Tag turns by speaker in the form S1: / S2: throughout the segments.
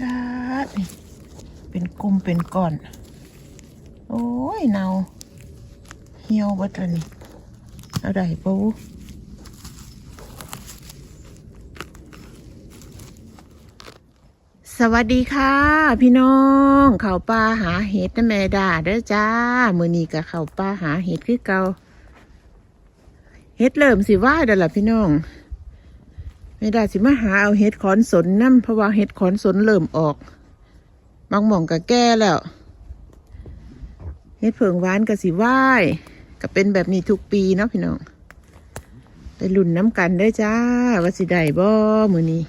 S1: จ้านี่เป็นกลุ่มเป็นก้อน โอ้ยเนาเหี่ยวบัดแล้วนี่อาได้ปูสวัสดีค่ะ พี่น้องเขาป่าหาเห็ดนะแม่ดาเด้อจ้ามือนี้กับเขาป่าหาเห็ดคือเกาเห็ดเริ่มสิว่าเด้อล่ะพี่น้อง ไม่ได้สิมาหาเอาเห็ดขอนสนนั่เพราะว่าเห็ดขอนสนเริ่มออก บางหม่องก็แก่แล้วเห็ดเผิงหวานก็สิว่ายก็เป็นแบบนี้ทุกปีเนาะพี่น้องไปลุ่นน้ำกันได้จ้าว่าสิได้บ่มือนี้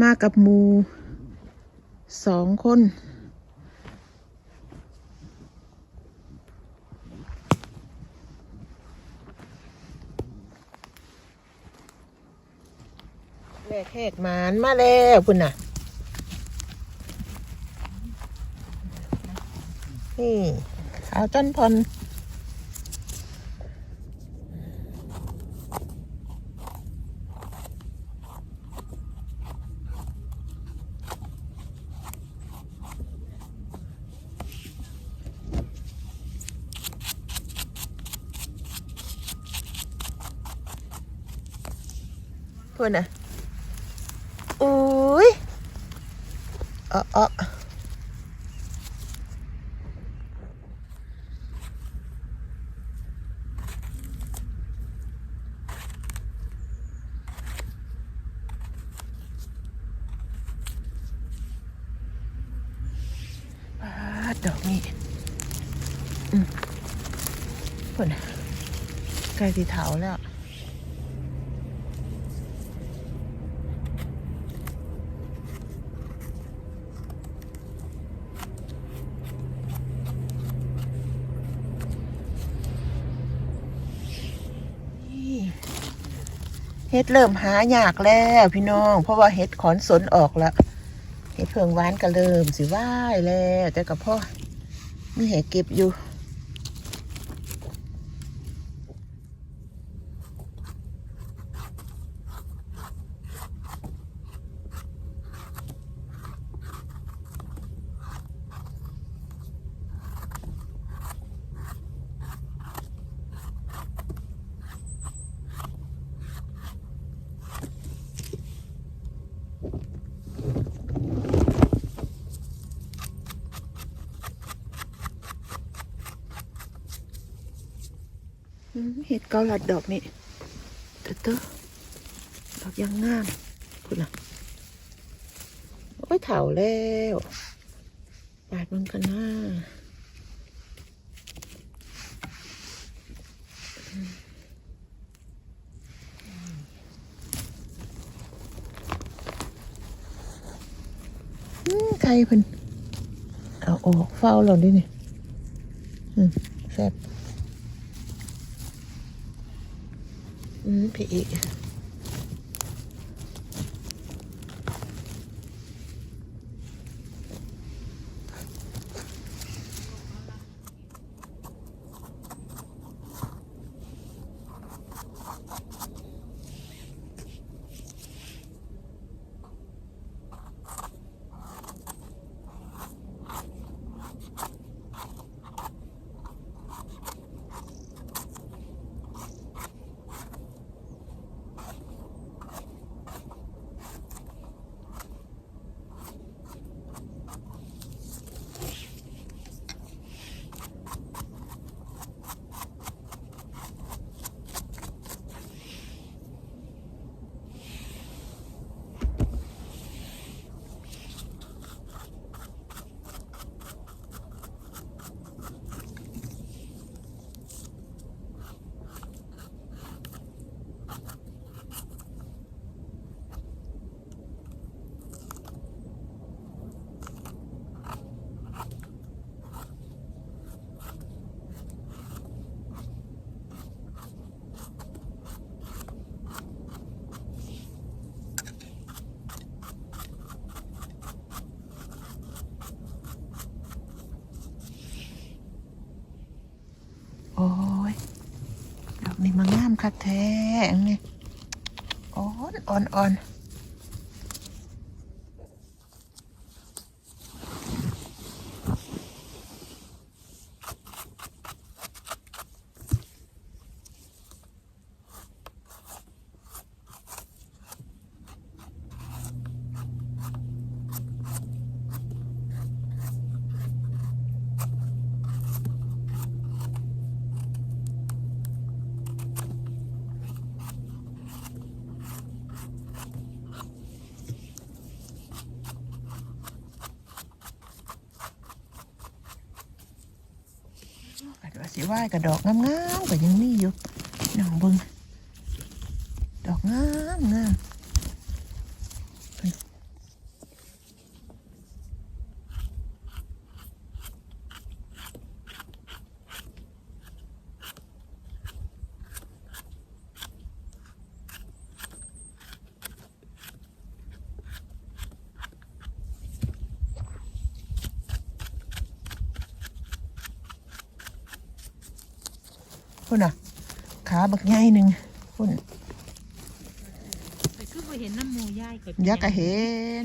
S1: มากับหมูสองคน แม่แขกหมานมาแล้วพุ่นน่ะ นี่ขาวต้นพลพุ่นน่ะ อุ้ยออเออปาดดอกนี้อืมคนนะใกล้สีเถาแล้ว เฮ็ดเริ่มหายากแล้วพี่น้อง เพราะว่าเฮ็ดขอนสนออกแล้วเฮ็ดเพิงหวานก็เริ่มสิว่ายแล้วแต่กับพ่อมีเห็ดเก็บอยู่ เห็ดเกาลัดดอกนี่เตอเตอดอกยังงามคุณน่ะโอ้ยเถาแล้วปาดมันกันหน้าใครเพิ่นเอาออกเฝ้าเราด้วยนี่แซ่บ อืมพี่อีก คักแท้อันนี้โอ้อนอ่อนอ่อนกัด ว่าสิไหว้กับดอกงามๆก็ยังมีอยู่น้องเบิงดอกงามงามพุ่ นอะ ขาบักใหญ่หนึ่งพุ่น
S2: ไปคือไปเห็นน้ำหมูย่ายก่อน
S1: ยักษ์ก็เห็น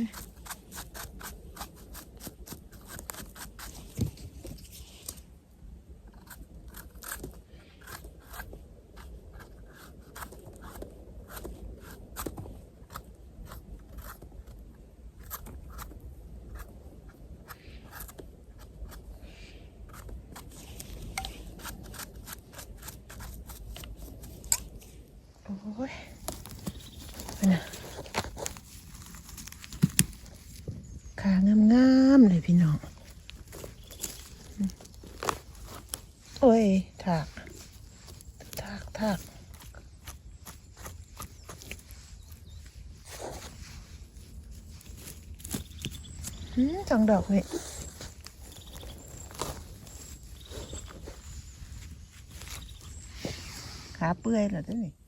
S1: โอ้ยพุ่นอะ ขางามๆเลยพี่น้อง โอ้ยถากถากถากอืม สองดอกนี่ขาเปื่อยเหรอท่าน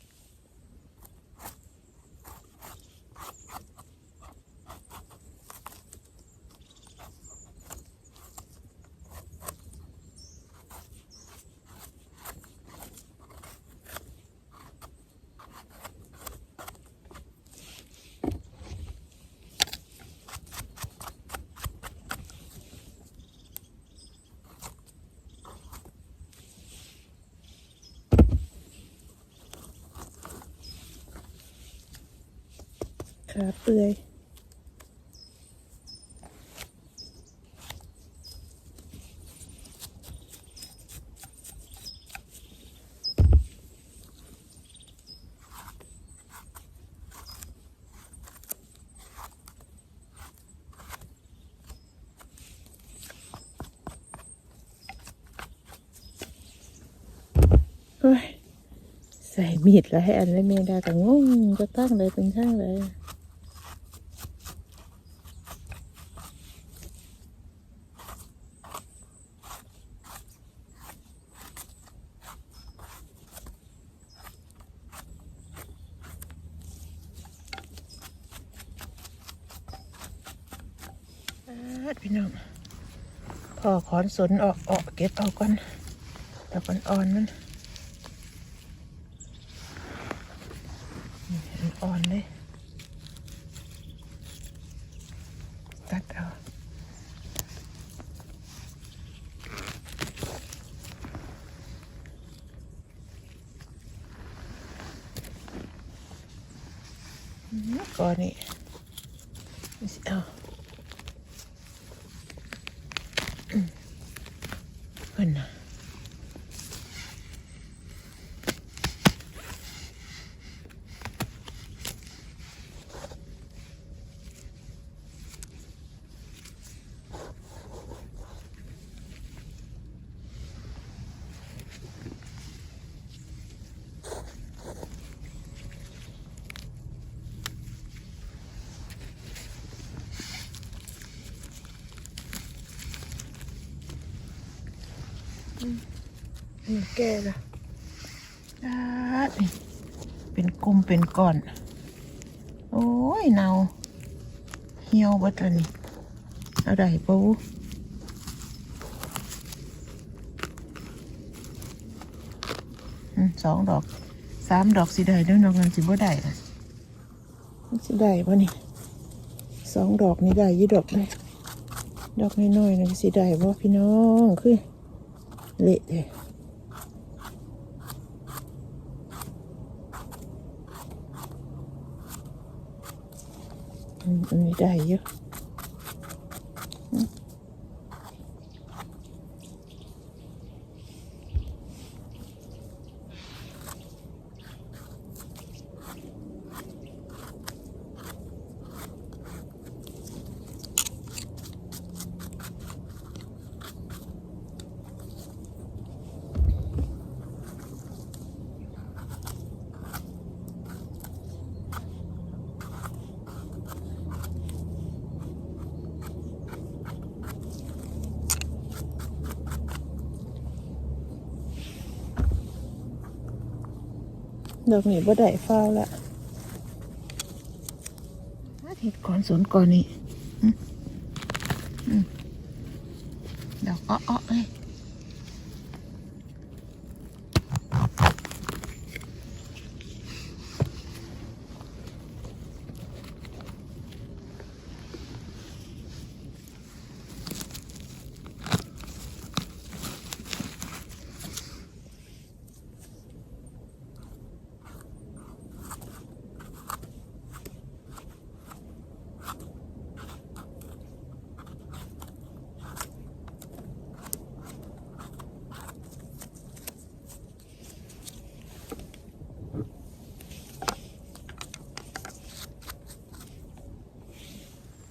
S1: ขาเปื่อยใส่มีดแล้วให้อันเลยเมดาก็งงจะตั้งเลยเป็นช่างเลย อาดพี่น้องพ อขอนสนออกออกเก็บเอาก่อนดอกอ่อนๆมันอ่อนเลยตัดเอาอืมก่อนนี่นี่ นี่แก่ละอานี่เป็นกลุ่มเป็นก้อน โอ้ยเนาเหี่ยวบัดแล้วนี่อาได้ปูสองดอกสามดอกสิได้ด้วยน้องเงินสิบ่ได้นะมันสิได้ปะนี่สองดอกนี่ได้ยี่ดอกเลยดอกน้อยๆนะสิได้บ่พี่น้องคือ เละเลยอืมอันนี้ได้เยอะอืม ดอกนี้บ่ได้เฝ้าละเห็ดก่อนสวนก่อนนี่อืมอืมดอกอ้อๆเลย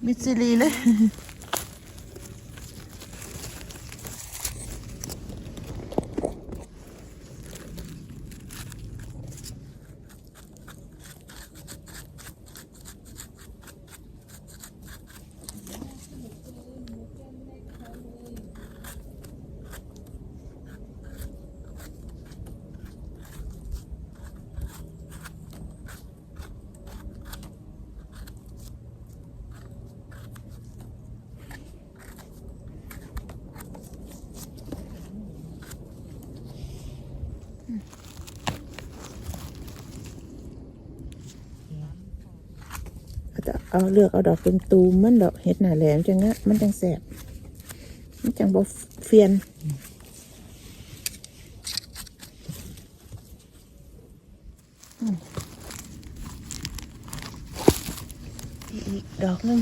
S1: มิด จะเอาเลือกเอาดอกเป็นตูมมันดอกเห็ดหนาแหลมจังงะมันจังแสบมันจังบอเฟียนอืมอีกดอกหนึง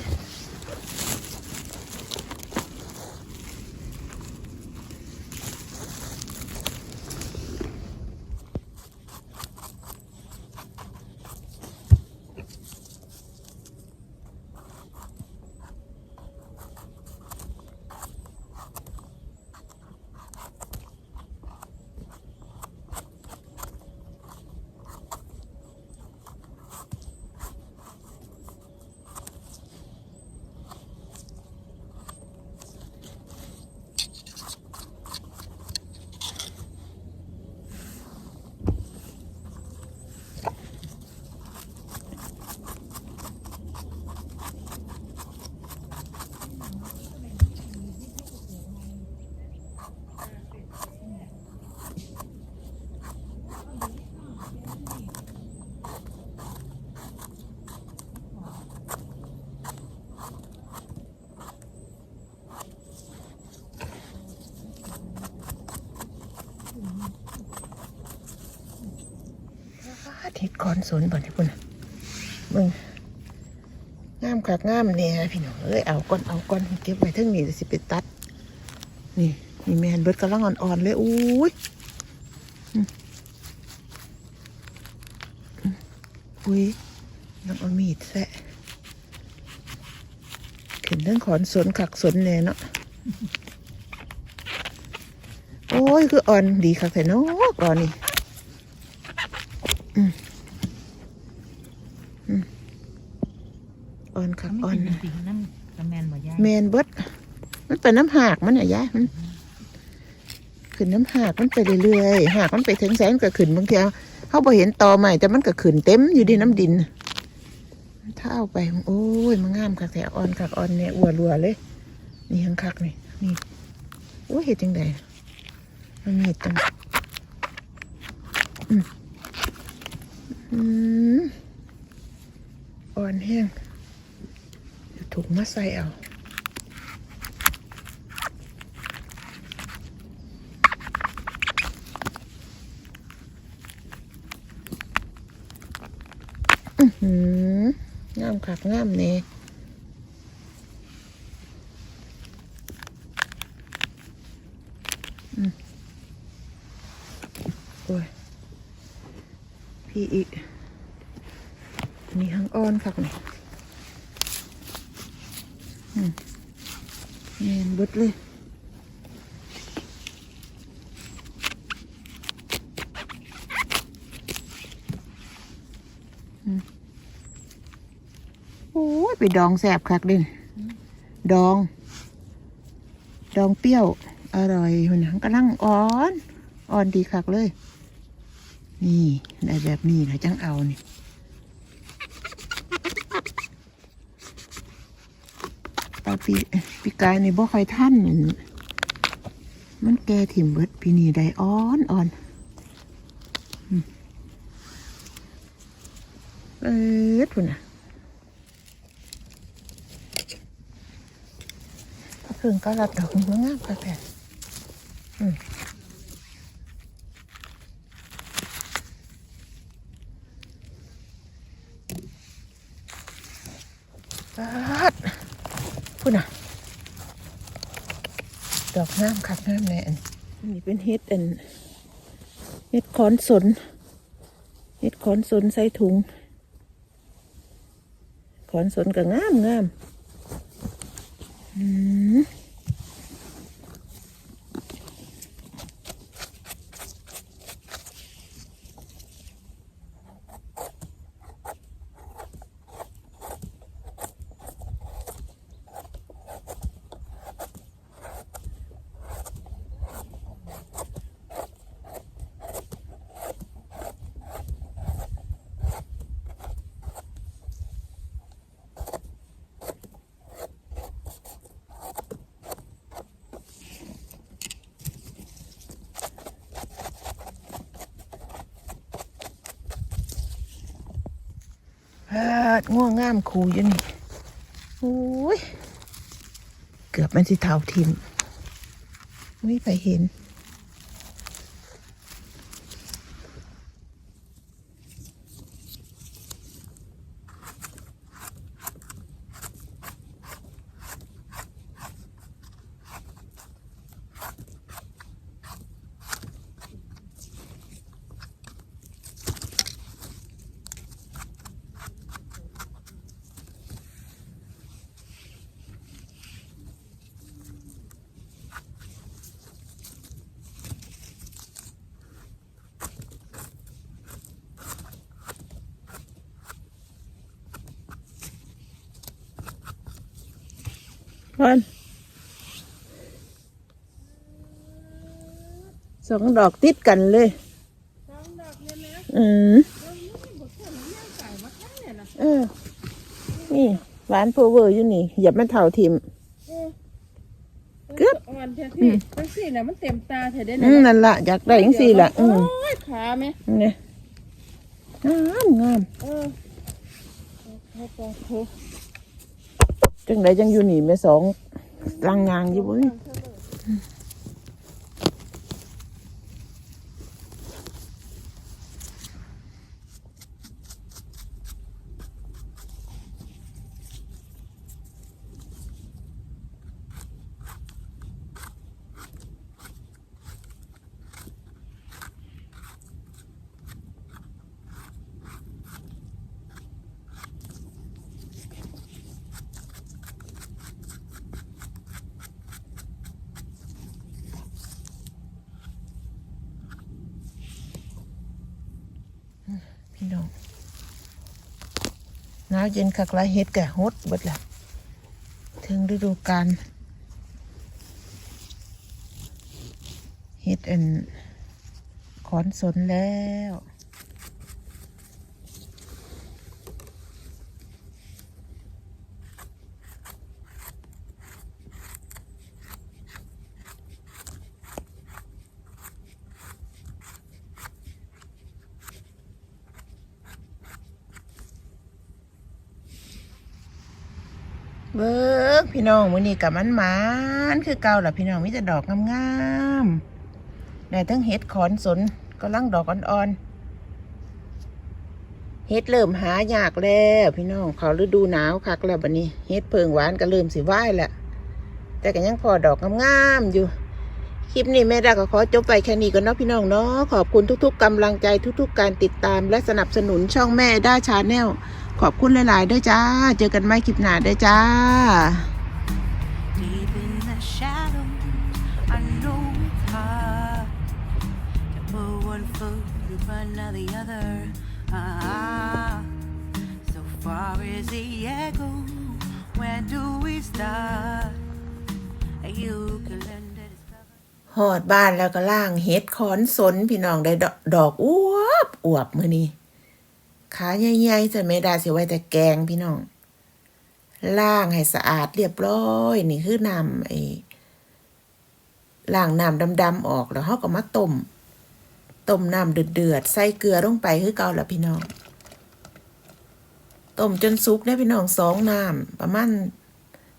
S1: เห็ดก่อนสนบ่เนี่พุ่นน่ะมึงงามคักงามเนี่ยพี่น้องเอ้ยเอาก่อนเอาก่อนเก็บไว้ทั้งนี้สิไปตัด นี่นี่แมนเบิดกำลังอ่อนๆเลยอุ้ยอุ้ยน้ำเอามีดแซะขึ้นเรื่องขอนสนขักสนแน่เนาะโอ้ย คืออ่อนดีคักแต่เนาะก่อนนี่ อ่อนคักอ่อน
S2: ไม่
S1: นะ
S2: กินน้ำกระแมนบ่ยาย
S1: แมนเบิดมันเป็นน้ำหากมันอะยายมันขึ้นน้ำหากมันไปเรื่อยๆหากมันไปถึงแสนก็ขึ้นบางทีเขาบ่เห็นตอใหม่แต่มันก็ขึ้นเต็มอยู่ดีน้ำดินถ้าเอาไปโอ้ยมันงามคักแต่อ่อนคักอ่อนเนี่ยอัวรัวเลย นี่ยังคักนี่นี่โอ้ยเห็ดจังไดมันมีดจังอืมอืมอ่อนแห้งเดี๋ยว ถุงมาใส่เอางามคักงามเน่อืมโอ้ย พี่อีกมีทั้งอ้อนคักนี่ อืมแมนบิดเลยโอ้ยไปดองแสบคักด่นดอง ดองเปรี้ยว อร่อยหุ่นหนังกำลังอ่อน อ่อนดีคักเลย นี่ได้แบบนี้นะจังเอานี่ ปลาปีปีกายนี่บ่ค่อยท่านมันแก่ถิ่มเบิดปีนี้ได้อ่อนอ่อนอืมเอิดพุ่นน่ะก็เพิ่งก็รับดอกมันงามค่ะแผ่นอืม พูดน่ะ ดอกงามคักงามแน่นนี่เป็นเฮ็ดอันเฮ็ดขอนสนเฮ็ดขอนสนใส่ถุงขอนสนก็งามงามอืม ง่วงงามคูอยู่นี่โอ้ย เกือบมันสิเท้าทิมไม่ไปเห็น วันสองดอกติดกันเลย
S2: สองดอกเนี่ยนะ
S1: อืม
S2: เราไม่บอกคนนี้ย่างไก่มาทั้งเนี่ยนะ
S1: เออ นี่หวานโพเวอร์อยู่นี่ อย่ามันเท่าทิม
S2: เออ
S1: เกือบ
S2: อ่อนแท้พี่จังสี่น่ะมันเต็มตาเธอได้
S1: อืมนั่นละอยากได้ยังสี่ละอืม
S2: โอ้ยขาไหม
S1: เนี่ยงามงาม
S2: เออโอ้โหโอ้โห
S1: จังไดจังอยู่นี่แม่สองลังงางอยู่บุ้ย พี่น้องหนาวเย็นคักไรเฮ็ดกะฮดเบิดละถึงฤดูกาลเฮ็ดอันขอนสนแล้ว เบิก พี่น้องมื้อนี้กับมันหมานคือเก่าล่ะพี่น้องมีแต่ดอกงามๆได้ทั้งเห็ดขอนสนกำลังดอกอ่อนๆเห็ดเริ่มหายากแล้วพี่น้องเขาฤดูหนาวคักแล้วบัดนี้เห็ดเพิงหวานก็เริ่มสิไหวแล้วแต่ก็ยังพอดอกงามๆอยู่คลิปนี้แม่ดาก็ขอจบไปแค่นี้ก่อนเนาะพี่น้องเนาะขอบคุณทุกๆกำลังใจทุกๆ การติดตามและสนับสนุนช่องแม่ด้าชาแนลขอบคุณหลายๆด้วยจ้า เจอกันใหม่คลิปหน้าด้วยจ้า
S3: the other. Ah, so far as the echo, where do we start? You can learn to discover.
S1: หอดบ้านแล้วก็ล่างเห็ดขอนสนพี่น้องได้ดอกดอกอวบอวบมือนี้ขาใหญ่ๆจะไม่ได้สิไว้แต่แกงพี่น้องล่างให้สะอาดเรียบร้อยนี่คือน้ำไอ้ล่างน้ำดำๆออกแล้วเขาก็มาต้ม ต้มน้ำเดือดๆใส่เกลือลงไปคือเก่าละพี่น้องต้มจนสุกได้พี่น้องสองน้ำประมาณ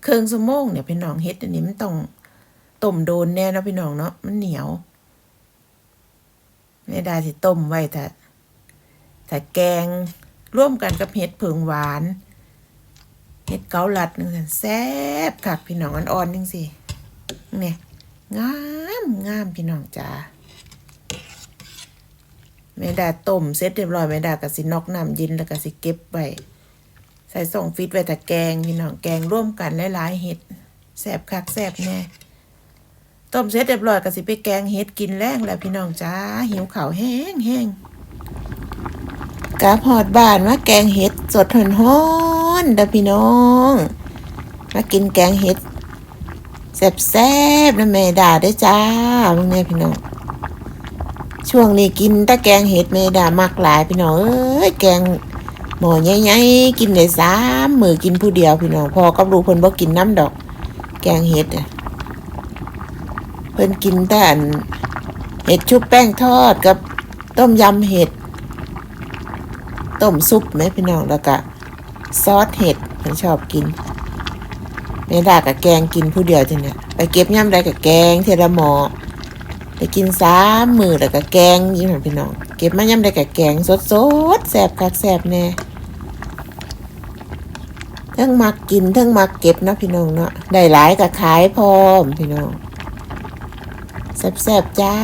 S1: เครื่องสมงเนี่ยพี่น้องเฮ็ดอันนี้มันต้องต้มโดนแน่นะพี่น้องเนาะมันเหนียวไม่ได้สิต้มไว้แต่แต่แกงร่วมกันกับเห็ดเผงหวานเห็ดเกาลัดนึงสันแซ่บคักพี่น้องอ่อนๆนึงสิเนี่ยงามงามพี่น้องจ้า แม่ดาต้มเสร็จเรียบร้อยแม่ดาก็สินอกน้ำเย็นแล้วก็สิเก็บไว้ใส่ส่งฟิตไว้แต่แกงพี่น้องแกงร่วมกันหลายๆเห็ดแซ่บคักแซ่บแน่ต้มเสร็จเรียบร้อยก็สิไปแกงเฮ็ดกินแรงแล้วพี่น้องจ้าหิวข้าวแห้งแห้งกาพอดบ้านมาแกงเฮ็ดสดหอนฮ้อนๆเด้อพี่น้องมากินแกงเฮ็ดแซ่บๆนะแม่ด่าได้จ้าพวกนี้พี่น้อง ช่วงนี้กินต่แกงเฮ็ดแม่ด่ามักหลายพี่น้องเอ้ยแกงหม้อใหญ่ๆกินได้สามมือกินผู้เดียวพี่น้องพอกับลูกเพิ่นบ่กินน้ำดอก แกงเฮ็ดเพิ่นกินแต่เห็ดชุบแป้งทอดกับต้มยำเห็ดต้มซุปไหมพี่น้องแล้วก็ซอสเห็ดเพิ่นชอบกินแม่ดากับแกงกินผู้เดียวจ้ะเนี่ยไปเก็บย่ำได้กับแกงเทละหมอ ไปกินสามมือแล้วก็แกงยี่ห้อพี่น้อง เก็บมาย่ำได้กับแกงสดสดแสบคักแสบแน่ทั้งมักกินทั้งมักเก็บนะพี่น้องเนาะได้หลายกับขายพร้อมพี่น้องแซ่บๆจ้า